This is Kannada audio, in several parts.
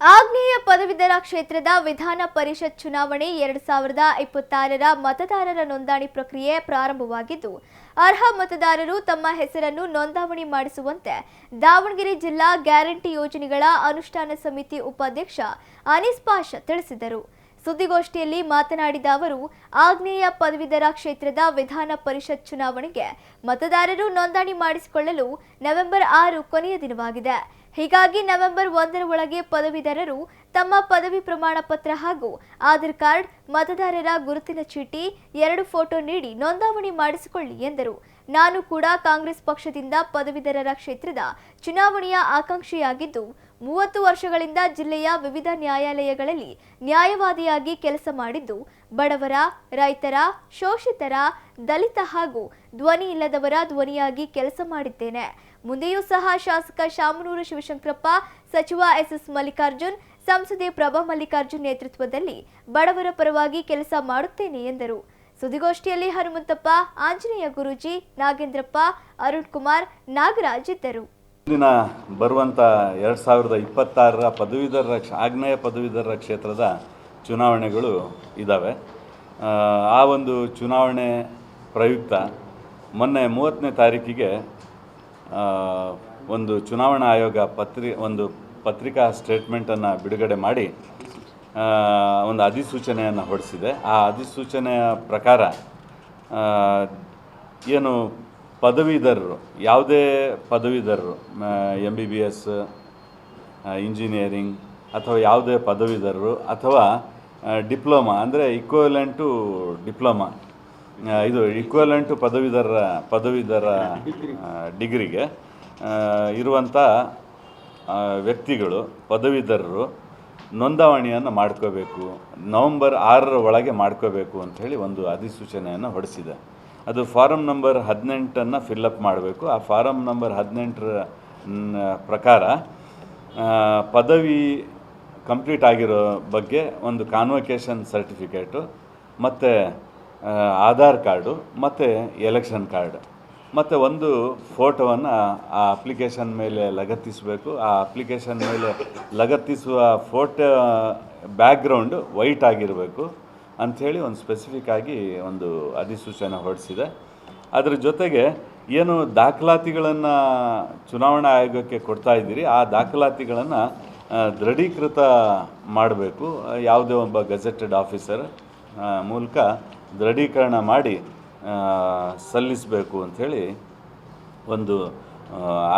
ಆಗ್ನೇಯ ಪದವೀಧರ ಕ್ಷೇತ್ರದ ವಿಧಾನ ಪರಿಷತ್ ಚುನಾವಣೆ ಎರಡ್ ಸಾವಿರದ ಇಪ್ಪತ್ತಾರರ ಮತದಾರರ ನೋಂದಣಿ ಪ್ರಕ್ರಿಯೆ ಪ್ರಾರಂಭವಾಗಿದ್ದು, ಅರ್ಹ ಮತದಾರರು ತಮ್ಮ ಹೆಸರನ್ನು ನೋಂದಾವಣಿ ಮಾಡಿಸುವಂತೆ ದಾವಣಗೆರೆ ಜಿಲ್ಲಾ ಗ್ಯಾರಂಟಿ ಯೋಜನೆಗಳ ಅನುಷ್ಠಾನ ಸಮಿತಿ ಉಪಾಧ್ಯಕ್ಷ ಅನೀಸ್ ಪಾಷ ತಿಳಿಸಿದರು. ಸುದ್ದಿಗೋಷ್ಠಿಯಲ್ಲಿ ಮಾತನಾಡಿದ ಅವರು, ಆಗ್ನೇಯ ಪದವೀಧರ ಕ್ಷೇತ್ರದ ವಿಧಾನ ಪರಿಷತ್ ಚುನಾವಣೆಗೆ ಮತದಾರರು ನೋಂದಣಿ ಮಾಡಿಸಿಕೊಳ್ಳಲು ನವೆಂಬರ್ ಆರು ಕೊನೆಯ ದಿನವಾಗಿದೆ. ಹೀಗಾಗಿ ನವೆಂಬರ್ ಒಂದರ ಒಳಗೆ ಪದವೀಧರರು ತಮ್ಮ ಪದವಿ ಪ್ರಮಾಣ ಪತ್ರ ಹಾಗೂ ಆಧಾರ್ ಕಾರ್ಡ್ ಮತದಾರರ ಗುರುತಿನ ಚೀಟಿ, ಎರಡು ಫೋಟೋ ನೀಡಿ ನೋಂದಾವಣಿ ಮಾಡಿಸಿಕೊಳ್ಳಿ ಎಂದರು. ನಾನು ಕೂಡ ಕಾಂಗ್ರೆಸ್ ಪಕ್ಷದಿಂದ ಪದವೀಧರರ ಕ್ಷೇತ್ರದ ಚುನಾವಣೆಯ ಆಕಾಂಕ್ಷಿಯಾಗಿದ್ದು, ಮೂವತ್ತು ವರ್ಷಗಳಿಂದ ಜಿಲ್ಲೆಯ ವಿವಿಧ ನ್ಯಾಯಾಲಯಗಳಲ್ಲಿ ನ್ಯಾಯವಾದಿಯಾಗಿ ಕೆಲಸ ಮಾಡಿದ್ದು, ಬಡವರ, ರೈತರ, ಶೋಷಿತರ, ದಲಿತ ಹಾಗೂ ಧ್ವನಿ ಇಲ್ಲದವರ ಧ್ವನಿಯಾಗಿ ಕೆಲಸ ಮಾಡಿದ್ದೇನೆ. ಮುಂದೆಯೂ ಸಹ ಶಾಸಕ ಶಾಮನೂರು ಶಿವಶಂಕರಪ್ಪ, ಸಚಿವ ಎಸ್ಎಸ್ ಮಲ್ಲಿಕಾರ್ಜುನ್ ಸಂಸದೆ ಪ್ರಭಾ ಮಲ್ಲಿಕಾರ್ಜುನ್ ನೇತೃತ್ವದಲ್ಲಿ ಬಡವರ ಪರವಾಗಿ ಕೆಲಸ ಮಾಡುತ್ತೇನೆ ಎಂದರು. ಸುದ್ದಿಗೋಷ್ಠಿಯಲ್ಲಿ ಹನುಮಂತಪ್ಪ, ಆಂಜನೇಯ ಗುರೂಜಿ, ನಾಗೇಂದ್ರಪ್ಪ ಅರುಣ್ ಕುಮಾರ್ ನಾಗರಾಜ್ ಇದ್ದರು. ಮುಂದಿನ ಬರುವಂಥ ಎರಡು ಸಾವಿರದ ಇಪ್ಪತ್ತಾರರ ಪದವೀಧರರ ಆಗ್ನೇಯ ಪದವೀಧರರ ಕ್ಷೇತ್ರದ ಚುನಾವಣೆಗಳು ಇದ್ದಾವೆ ಆ ಒಂದು ಚುನಾವಣೆ ಪ್ರಯುಕ್ತ ಮೊನ್ನೆ ಮೂವತ್ತನೇ ತಾರೀಕಿಗೆ ಒಂದು ಚುನಾವಣಾ ಆಯೋಗ ಪತ್ರಿ, ಒಂದು ಪತ್ರಿಕಾ ಸ್ಟೇಟ್ಮೆಂಟನ್ನು ಬಿಡುಗಡೆ ಮಾಡಿ ಒಂದು ಅಧಿಸೂಚನೆಯನ್ನು ಹೊರಡಿಸಿದೆ ಆ ಅಧಿಸೂಚನೆಯ ಪ್ರಕಾರ ಏನು ಪದವೀಧರರು, ಯಾವುದೇ ಪದವೀಧರರು M B B S engineering ಅಥವಾ ಯಾವುದೇ ಪದವೀಧರರು ಅಥವಾ ಡಿಪ್ಲೊಮಾ ಅಂದರೆ ಇಕ್ವಲೆಂಟ್ ಡಿಪ್ಲೊಮಾ ಇದು ಇಕ್ವಲೆಂಟ್ ಟು ಪದವೀಧರ ಪದವೀಧರ ಡಿಗ್ರಿಗೆ ಇರುವಂಥ ವ್ಯಕ್ತಿಗಳು, ಪದವೀಧರರು ನೋಂದಾವಣಿಯನ್ನು ಮಾಡ್ಕೋಬೇಕು, ನವಂಬರ್ ಆರರ ಒಳಗೆ ಮಾಡ್ಕೋಬೇಕು ಅಂಥೇಳಿ ಒಂದು ಅಧಿಸೂಚನೆಯನ್ನು ಹೊರಡಿಸಿದೆ ಅದು ಫಾರಮ್ ನಂಬರ್ ಹದಿನೆಂಟನ್ನು ಫಿಲ್ಲಪ್ ಮಾಡಬೇಕು. ಆ ಫಾರಮ್ ನಂಬರ್ ಹದಿನೆಂಟರ ಪ್ರಕಾರ ಪದವಿ ಕಂಪ್ಲೀಟ್ ಆಗಿರೋ ಬಗ್ಗೆ ಒಂದು ಕಾನ್ವೊಕೇಶನ್ ಸರ್ಟಿಫಿಕೇಟು, ಮತ್ತು ಆಧಾರ್ ಕಾರ್ಡು, ಮತ್ತು ಎಲೆಕ್ಷನ್ ಕಾರ್ಡ್. ಮತ್ತು ಒಂದು ಫೋಟೋವನ್ನು ಆ ಅಪ್ಲಿಕೇಶನ್ ಮೇಲೆ ಲಗತ್ತಿಸಬೇಕು. ಆ ಅಪ್ಲಿಕೇಶನ್ ಮೇಲೆ ಲಗತ್ತಿಸುವ ಫೋಟೋ ಬ್ಯಾಕ್ಗ್ರೌಂಡು ವೈಟ್ ಆಗಿರಬೇಕು ಅಂಥೇಳಿ ಒಂದು ಸ್ಪೆಸಿಫಿಕ್ ಆಗಿ ಒಂದು ಅಧಿಸೂಚನೆ ಹೊರಡಿಸಿದೆ. ಅದರ ಜೊತೆಗೆ ಏನು ದಾಖಲಾತಿಗಳನ್ನು ಚುನಾವಣಾ ಆಯೋಗಕ್ಕೆ ಕೊಡ್ತಾ ಇದ್ದೀರಿ, ಆ ದಾಖಲಾತಿಗಳನ್ನು ದೃಢೀಕೃತ ಮಾಡಬೇಕು. ಯಾವುದೇ ಒಬ್ಬ ಗೆಜೆಟೆಡ್ ಆಫೀಸರ್ ಮೂಲಕ ದೃಢೀಕರಣ ಮಾಡಿ ಸಲ್ಲಿಸಬೇಕು ಅಂಥೇಳಿ ಒಂದು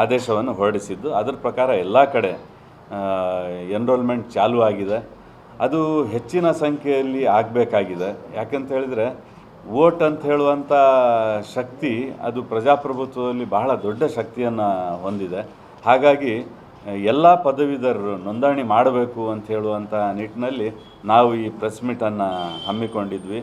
ಆದೇಶವನ್ನು ಹೊರಡಿಸಿದ್ದು. ಅದರ ಪ್ರಕಾರ ಎಲ್ಲ ಕಡೆ ಎನ್ರೋಲ್ಮೆಂಟ್ ಚಾಲೂ ಆಗಿದೆ. ಅದು ಹೆಚ್ಚಿನ ಸಂಖ್ಯೆಯಲ್ಲಿ ಆಗಬೇಕಾಗಿದೆ. ಯಾಕಂತ ಹೇಳಿದರೆ, ವೋಟ್ ಅಂತ ಹೇಳುವಂಥ ಶಕ್ತಿ ಅದು ಪ್ರಜಾಪ್ರಭುತ್ವದಲ್ಲಿ ಬಹಳ ದೊಡ್ಡ ಶಕ್ತಿಯನ್ನು ಹೊಂದಿದೆ. ಹಾಗಾಗಿ, ಎಲ್ಲ ಪದವೀಧರರು ನೋಂದಣಿ ಮಾಡಬೇಕು ಅಂತ ಹೇಳುವಂಥ ನಿಟ್ಟಿನಲ್ಲಿ ನಾವು ಈ ಪ್ರೆಸ್ ಮೀಟನ್ನು ಹಮ್ಮಿಕೊಂಡಿದ್ವಿ.